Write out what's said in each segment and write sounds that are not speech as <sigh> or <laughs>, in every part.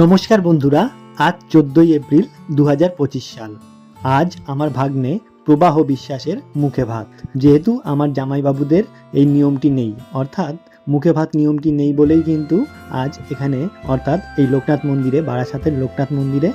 নমস্কার বন্ধুরা, আজ চোদ্দই এপ্রিল দু হাজার পঁচিশ সাল। আজ আমার ভাগ্নে প্রবাহ বিশ্বাসের মুখে ভাত। যেহেতু আমার জামাইবাবুদের এই নিয়মটি নেই, অর্থাৎ মুখে ভাত নিয়মটি নেই বলেই কিন্তু আজ এখানে, অর্থাৎ এই লোকনাথ মন্দিরে, বারাসাতের লোকনাথ মন্দিরে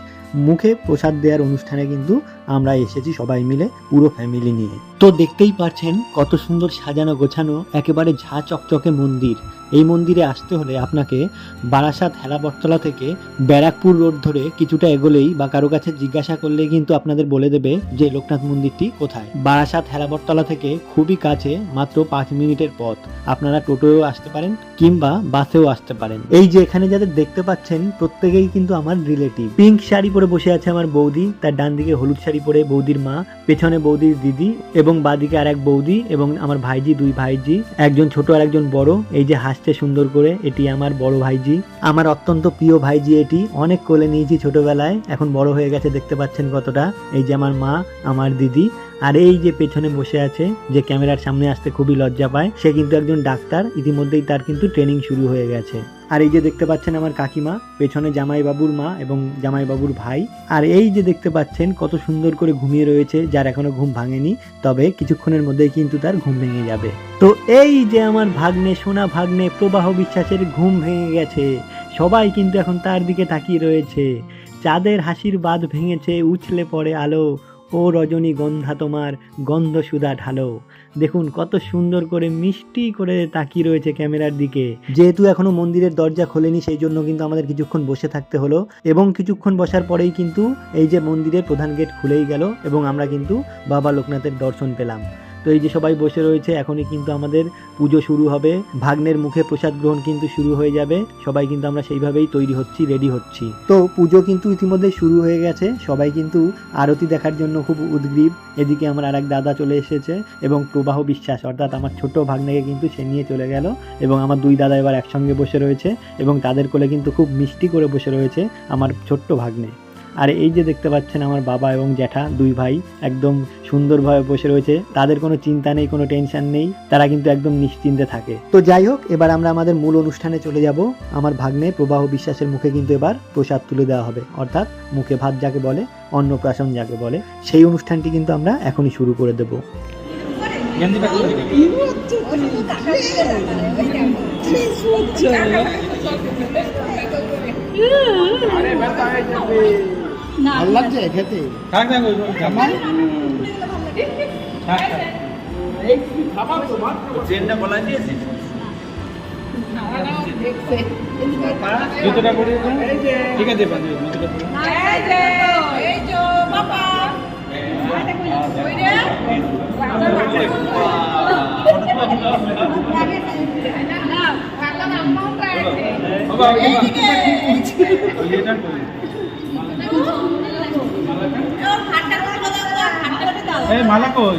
মুখে প্রসাদ দেওয়ার অনুষ্ঠানে কিন্তু আমরা এসেছি সবাই মিলে, পুরো ফ্যামিলি নিয়ে। তো দেখতেই পাচ্ছেন কত সুন্দর সাজানো গোছানো, একেবারে ঝা চকচকে মন্দির। এই মন্দিরে আসতে হলে আপনাকে বারাসাত হেলাবরতলা থেকে ব্যারাকপুর রোড ধরে কিছুটা এগোলেই বা কারও কাছে জিজ্ঞাসা করলেই কিন্তু আপনাদের বলে দেবে যে লোকনাথ মন্দিরটি কোথায়। বারাসাত হেলাবরতলা থেকে খুবই কাছে, মাত্র পাঁচ মিনিটের পথ। আপনারা টোটোও আসতে পারেন কিংবা বাসেও আসতে পারেন। এই যে এখানে যাদের দেখতে পাচ্ছেন, প্রত্যেকেই কিন্তু আমার রিলেটিভ পিঙ্ক শাড়ি পরে বসে আছে আমার বৌদি, তার ডান দিকে হলুদ শাড়ি পরে বৌদির মা, পেছনে বৌদির দিদি এবং বাদিকে আর এক বৌদি এবং আমার ভাইজি, দুই ভাইজি, একজন ছোট আর একজন বড়। এই যে হাসতে সুন্দর করে, এটি আমার বড় ভাইজি। আমার অত্যন্ত প্রিয় ভাইজি এটি। অনেক কোলে নিয়েছি ছোটবেলায়, এখন বড় হয়ে গেছে, দেখতে পাচ্ছেন কতটা। এই যে আমার মা, আমার দিদি। আর এই যে পেছনে বসে আছে, যে ক্যামেরার সামনে আসতে খুবই লজ্জা পায়, সে কিন্তু একজন ডাক্তার, ইতিমধ্যেই তার কিন্তু ট্রেনিং শুরু হয়ে গেছে। আর এই যে দেখতে পাচ্ছেন আমার কাকিমা, পেছনে জামাইবাবুর মা এবং জামাইবাবুর ভাই। আর এই যে দেখতে পাচ্ছেন, কত সুন্দর করে ঘুমিয়ে রয়েছে, যার এখনও ঘুম ভাঙেনি, তবে কিছুক্ষণের মধ্যেই কিন্তু তার ঘুম ভেঙে যাবে। তো এই যে আমার ভাগ্নে, সোনা ভাগ্নে, প্রবাহ বিশ্বাসের ঘুম ভেঙে গেছে। সবাই কিন্তু এখন তার দিকে তাকিয়ে রয়েছে। চাঁদের হাসির বাঁধ ভেঙেছে, উছলে পড়ে আলো। ও রজনীগন্ধা তোমার গন্ধ সুধা ঢালো। দেখুন, কত সুন্দর করে মিষ্টি করে তাকিয়ে রয়েছে ক্যামেরার দিকে। যেহেতু এখনও মন্দিরের দরজা খোলেনি, সেই জন্য কিন্তু আমাদের কিছুক্ষণ বসে থাকতে হলো এবং কিছুক্ষণ বসার পরেই কিন্তু এই যে মন্দিরের প্রধান গেট খুলেই গেল এবং আমরা কিন্তু বাবা লোকনাথের দর্শন পেলাম। এই যে সবাই বসে রয়েছে, এখনই কিন্তু আমাদের পুজো শুরু হবে। ভাগ্নের মুখে প্রসাদ গ্রহণ কিন্তু শুরু হয়ে যাবে। সবাই কিন্তু আমরা সেইভাবেই তৈরি হচ্ছি রেডি হচ্ছি। তো পুজো কিন্তু ইতিমধ্যে শুরু হয়ে গেছে। সবাই কিন্তু আরতি দেখার জন্য খুব উদ্গ্রীব। এদিকে আমার আর এক দাদা চলে এসেছে এবং প্রবাহ বিশ্বাস, অর্থাৎ আমার ছোট ভাগ্নেকে কিন্তু সে নিয়ে চলে গেল এবং আমার দুই দাদা এবার একসঙ্গে বসে রয়েছে এবং তাদের কোলে কিন্তু খুব মিষ্টি করে বসে রয়েছে আমার ছোট্ট ভাগ্নে। আর এই যে দেখতে পাচ্ছেন আমার বাবা এবং জ্যাঠা, দুই ভাই, একদম সুন্দরভাবে বসে রয়েছে। তাদের কোনো চিন্তা নেই, কোনো টেনশন নেই। তারা কিন্তু একদম নিশ্চিন্তে থাকে। তো যাই হোক, এবার আমরা আমাদের মূল অনুষ্ঠানে চলে যাব। আমার ভাগ্নে প্রবাহ বিশ্বাসের মুখে কিন্তু এবার প্রসাদ তুলে দেওয়া হবে। অর্থাৎ মুখে ভাত যাকে বলে, অন্নপ্রাশন যাকে বলে, সেই অনুষ্ঠানটি কিন্তু আমরা এখনই শুরু করে দেব। ভালো লাগছে খেতে? থাক থাক ওই জামাই থাক। ট্রেনটা বলা দিয়েছিস জুতোটা পরে ঠিক আছে জুতোটা বাবা ওই এটা করি এই মালা কই?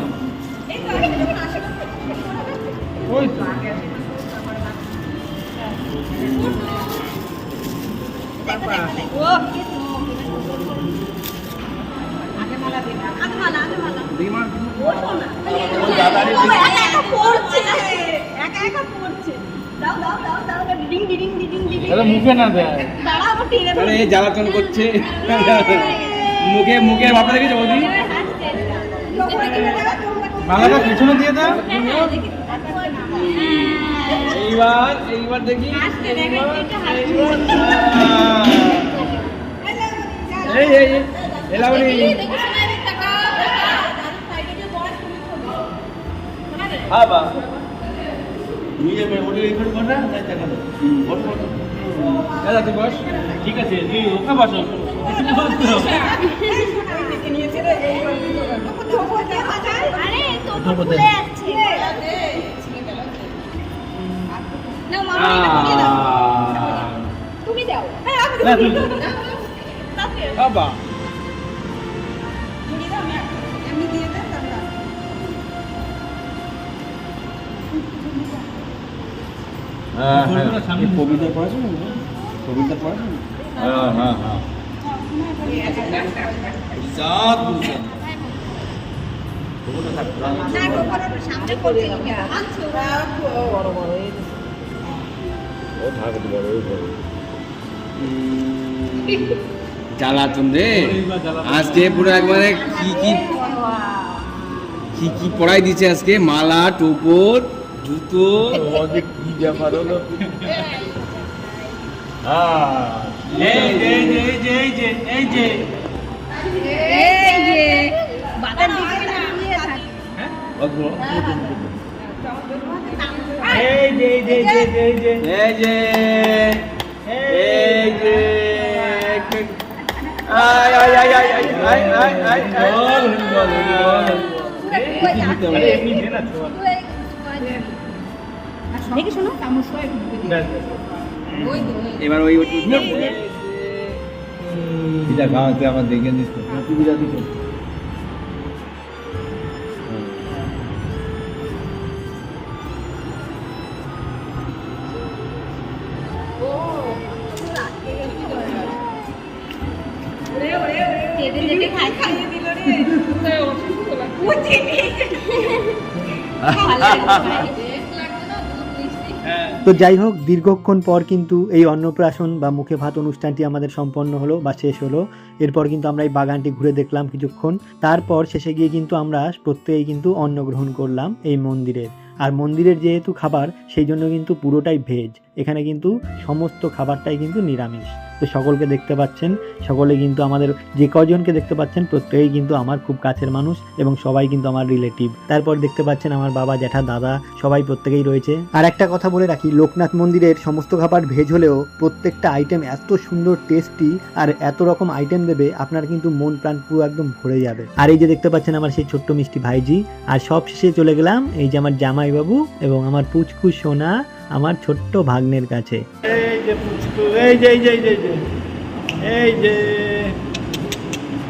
ওই মুখে না দেয়। আরে এই জ্বালাতন করছে। মুখে। মুখে বাপা দেখেছ বৌদি মালাটা পিছনে দিয়ে দাও। এইবার এইবার দেখি। এই এই এলাবনি হ্যাঁ বা। দাদা তুই ঠিক আছে তুই ওখানে বসো। তুমি দাও না, তুমি দাও। বাবা। হ্যাঁ হ্যাঁ। কবিতা পড়াশোনা কবিতা পড়াশোনা হ্যাঁ হ্যাঁ হ্যাঁ। জ্বালাতন রে। আজকে পুরো একবারে কি কি কি কি পড়াই দিচ্ছে আজকে? মালা টোপর জুতো। কি ব্যাপার হলো এই যে বাতার দিকে তাকিয়ে থাকে আয় আয় এবার ওই এটা গাঁতে আমার দেখে দিত চেটে <laughs> তো যাই হোক, দীর্ঘক্ষণ পর কিন্তু এই অন্নপ্রাশন বা মুখে ভাত অনুষ্ঠানটি আমাদের সম্পন্ন হলো বা শেষ হলো। এরপর কিন্তু আমরা এই বাগানটি ঘুরে দেখলাম কিছুক্ষণ। তারপর শেষে গিয়ে কিন্তু আমরা প্রত্যেকেই কিন্তু অন্ন গ্রহণ করলাম এই মন্দিরের। আর মন্দিরের যেহেতু খাবার, সেই জন্য কিন্তু পুরোটাই ভেজ। এখানে কিন্তু সমস্ত খাবারটাই কিন্তু নিরামিষ। তো সকলকে দেখতে পাচ্ছেন, সকলে কিন্তু আমাদের যে কজনকে দেখতে পাচ্ছেন, প্রত্যেকেই কিন্তু আমার খুব কাছের মানুষ এবং সবাই কিন্তু আমার রিলেটিভ। তারপর দেখতে পাচ্ছেন আমার বাবা, জ্যাঠা, দাদা, সবাই প্রত্যেকেই রয়েছে। আর একটা কথা বলে রাখি, লোকনাথ মন্দিরের সমস্ত খাবার ভেজ হলেও প্রত্যেকটা আইটেম এত সুন্দর টেস্টি আর এত রকম আইটেম দেবে, আপনার কিন্তু মন প্রাণ পুরো একদম ভরে যাবে। আর এই যে দেখতে পাচ্ছেন আমার সেই ছোট্ট মিষ্টি ভাইজি, আর সব শেষে চলে গেলাম এই যে আমার জামাইবাবু এবং আমার পুচকু সোনা আমার ছোট্ট ভাগ্নের কাছে। এই যে পুচকু এই যে এই যে এই যে এই যে এই যে এই তো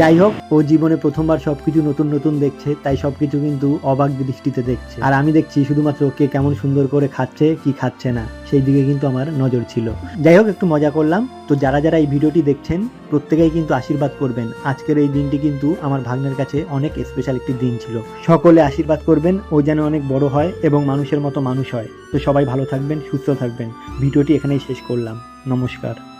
যাই হোক ও জীবনে প্রথমবার সবকিছু নতুন নতুন দেখছে, তাই সবকিছু কিন্তু অবাক দৃষ্টিতে দেখছে। আর আমি দেখছি শুধুমাত্র কে কেমন সুন্দর করে খাচ্ছে, কি খাচ্ছে না, সেই দিকে কিন্তু আমার নজর ছিল। যাই হোক একটু মজা করলাম। তো যারা যারা এই ভিডিওটি দেখছেন, প্রত্যেকেই কিন্তু আশীর্বাদ করবেন। আজকের এই দিনটি কিন্তু আমার ভাগ্নের কাছে অনেক স্পেশাল একটি দিন ছিল। সকলে আশীর্বাদ করবেন, ও যেন অনেক বড় হয় এবং মানুষের মতো মানুষ হয়। তো সবাই ভালো থাকবেন, সুস্থ থাকবেন। ভিডিওটি এখানেই শেষ করলাম। নমস্কার।